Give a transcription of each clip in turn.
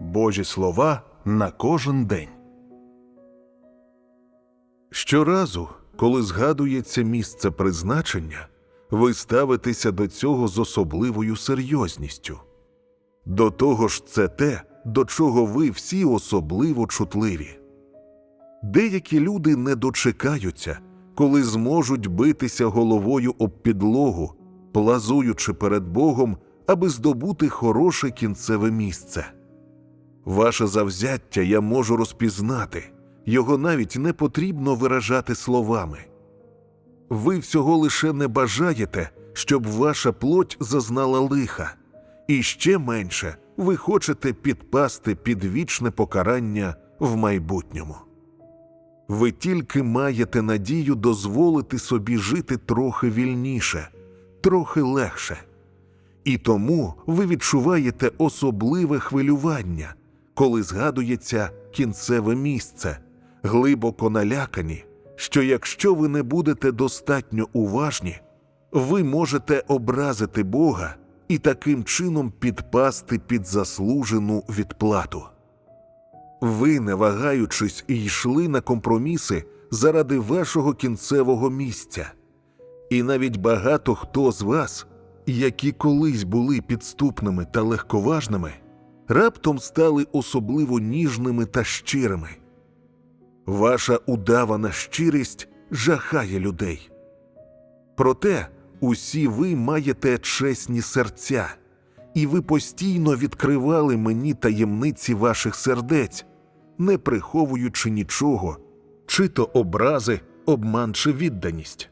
Божі слова на кожен день. Щоразу, коли згадується місце призначення, ви ставитеся до цього з особливою серйозністю. До того ж, це те, до чого ви всі особливо чутливі. Деякі люди не дочекаються, коли зможуть битися головою об підлогу, плазуючи перед Богом, аби здобути хороше кінцеве місце. Ваше завзяття я можу розпізнати, його навіть не потрібно виражати словами. Ви всього лише не бажаєте, щоб ваша плоть зазнала лиха, і ще менше ви хочете підпасти під вічне покарання в майбутньому. Ви тільки маєте надію дозволити собі жити трохи вільніше, трохи легше. І тому ви відчуваєте особливе хвилювання, коли згадується кінцеве місце, глибоко налякані, що якщо ви не будете достатньо уважні, ви можете образити Бога і таким чином підпасти під заслужену відплату. Ви, не вагаючись, йшли на компроміси заради вашого кінцевого місця. І навіть багато хто з вас, які колись були підступними та легковажними, раптом стали особливо ніжними та щирими. Ваша удавана щирість жахає людей. Проте усі ви маєте чесні серця, і ви постійно відкривали мені таємниці ваших сердець, не приховуючи нічого, чи то образи, обман чи відданість.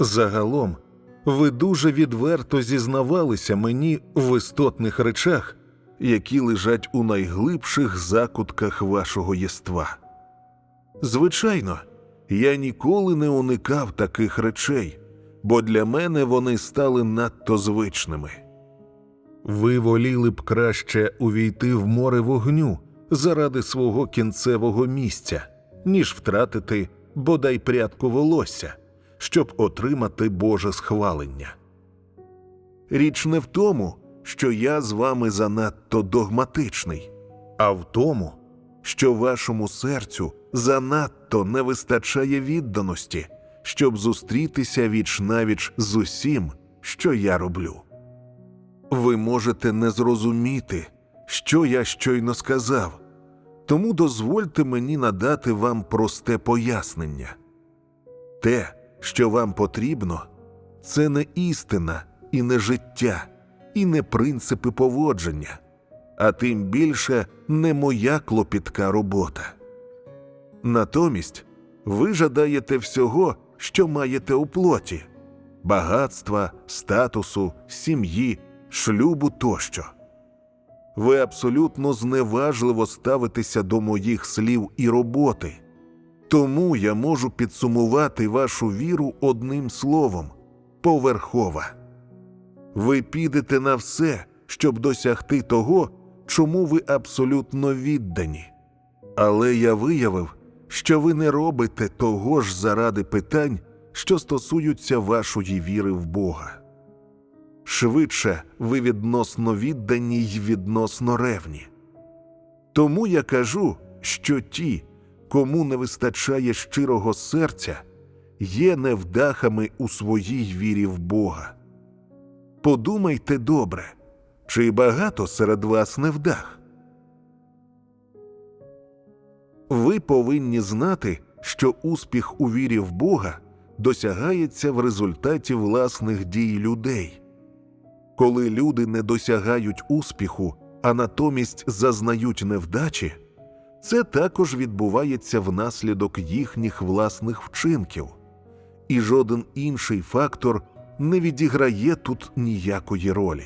Загалом, ви дуже відверто зізнавалися мені в істотних речах, які лежать у найглибших закутках вашого єства. Звичайно, я ніколи не уникав таких речей, бо для мене вони стали надто звичними. Ви воліли б краще увійти в море вогню заради свого кінцевого місця, ніж втратити бодай прядку волосся, щоб отримати Боже схвалення. Річ не в тому, що я з вами занадто догматичний, а в тому, що вашому серцю занадто не вистачає відданості, щоб зустрітися віч навіч з усім, що я роблю. Ви можете не зрозуміти, що я щойно сказав, тому дозвольте мені надати вам просте пояснення. Те, що вам потрібно, це не істина і не життя, і не принципи поводження, а тим більше не моя клопітка робота. Натомість ви жадаєте всього, що маєте у плоті багатства, статусу, сім'ї, шлюбу тощо. Ви абсолютно зневажливо ставитеся до моїх слів і роботи, тому я можу підсумувати вашу віру одним словом поверхова. Ви підете на все, щоб досягти того, чому ви абсолютно віддані. Але я виявив, що ви не робите того ж заради питань, що стосуються вашої віри в Бога. Швидше ви відносно віддані й відносно ревні. Тому я кажу, що ті, кому не вистачає щирого серця, є невдахами у своїй вірі в Бога. Подумайте добре, чи багато серед вас невдах? Ви повинні знати, що успіх у вірі в Бога досягається в результаті власних дій людей. Коли люди не досягають успіху, а натомість зазнають невдачі, це також відбувається внаслідок їхніх власних вчинків, і жоден інший фактор не відіграє тут ніякої ролі.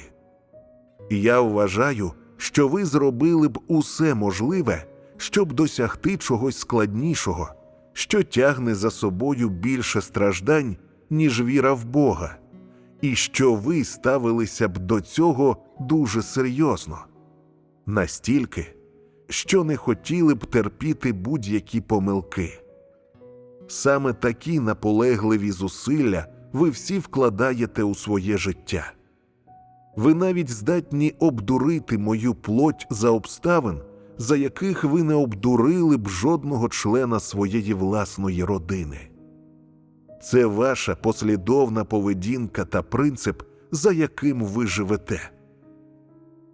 Я вважаю, що ви зробили б усе можливе, щоб досягти чогось складнішого, що тягне за собою більше страждань, ніж віра в Бога, і що ви ставилися б до цього дуже серйозно, настільки, що не хотіли б терпіти будь-які помилки. Саме такі наполегливі зусилля ви всі вкладаєте у своє життя. Ви навіть здатні обдурити мою плоть за обставин, за яких ви не обдурили б жодного члена своєї власної родини. Це ваша послідовна поведінка та принцип, за яким ви живете.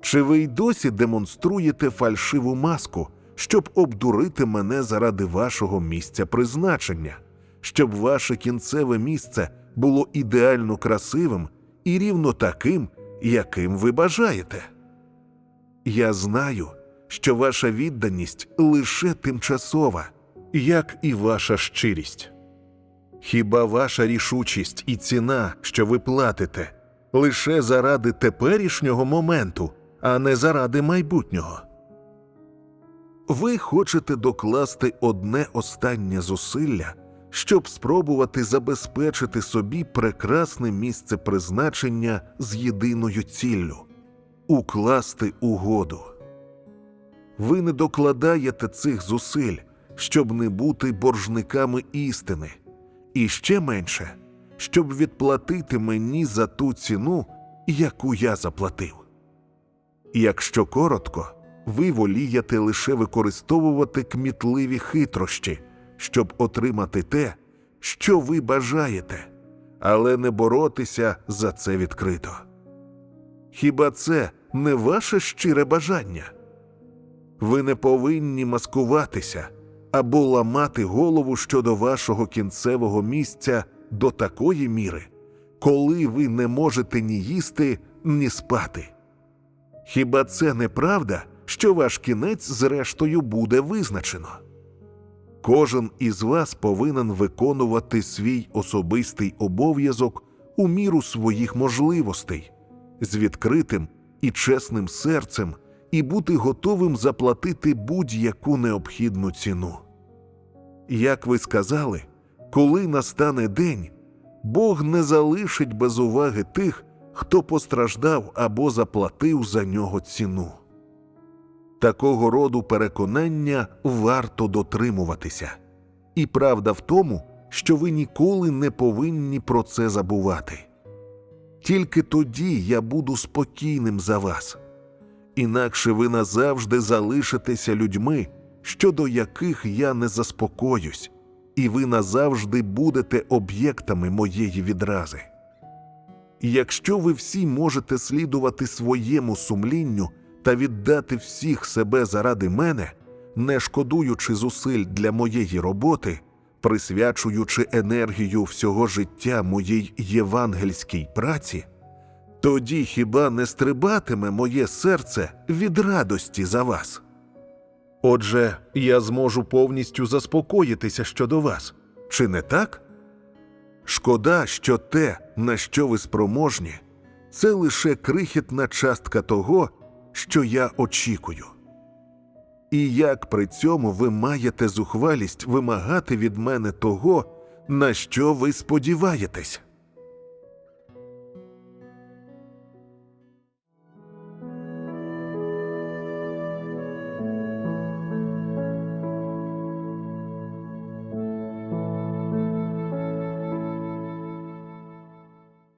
Чи ви й досі демонструєте фальшиву маску, щоб обдурити мене заради вашого місця призначення, щоб ваше кінцеве місце було ідеально красивим і рівно таким, яким ви бажаєте? Я знаю, що ваша відданість лише тимчасова, як і ваша щирість. Хіба ваша рішучість і ціна, що ви платите, лише заради теперішнього моменту, а не заради майбутнього? Ви хочете докласти одне останнє зусилля, щоб спробувати забезпечити собі прекрасне місце призначення з єдиною ціллю укласти угоду. Ви не докладаєте цих зусиль, щоб не бути боржниками істини, і ще менше, щоб відплатити мені за ту ціну, яку я заплатив. Якщо коротко, ви волієте лише використовувати кмітливі хитрощі, щоб отримати те, що ви бажаєте, але не боротися за це відкрито. Хіба це не ваше щире бажання? Ви не повинні маскуватися або ламати голову щодо вашого кінцевого місця до такої міри, коли ви не можете ні їсти, ні спати. Хіба це не правда, що ваш кінець, зрештою, буде визначено? Кожен із вас повинен виконувати свій особистий обов'язок у міру своїх можливостей, з відкритим і чесним серцем і бути готовим заплатити будь-яку необхідну ціну. Як ви сказали, коли настане день, Бог не залишить без уваги тих, хто постраждав або заплатив за нього ціну. Такого роду переконання варто дотримуватися, і правда в тому, що ви ніколи не повинні про це забувати. Тільки тоді я буду спокійним за вас, інакше ви назавжди залишитеся людьми, щодо яких я не заспокоюсь, і ви назавжди будете об'єктами моєї відрази. Якщо ви всі можете слідувати своєму сумлінню та віддати всіх себе заради мене, не шкодуючи зусиль для моєї роботи, присвячуючи енергію всього життя моїй євангельській праці, тоді хіба не стрибатиме моє серце від радості за вас? Отже, я зможу повністю заспокоїтися щодо вас, чи не так? Шкода, що те, на що ви спроможні, це лише крихітна частка того, що я очікую. І як при цьому ви маєте зухвалість вимагати від мене того, на що ви сподіваєтесь?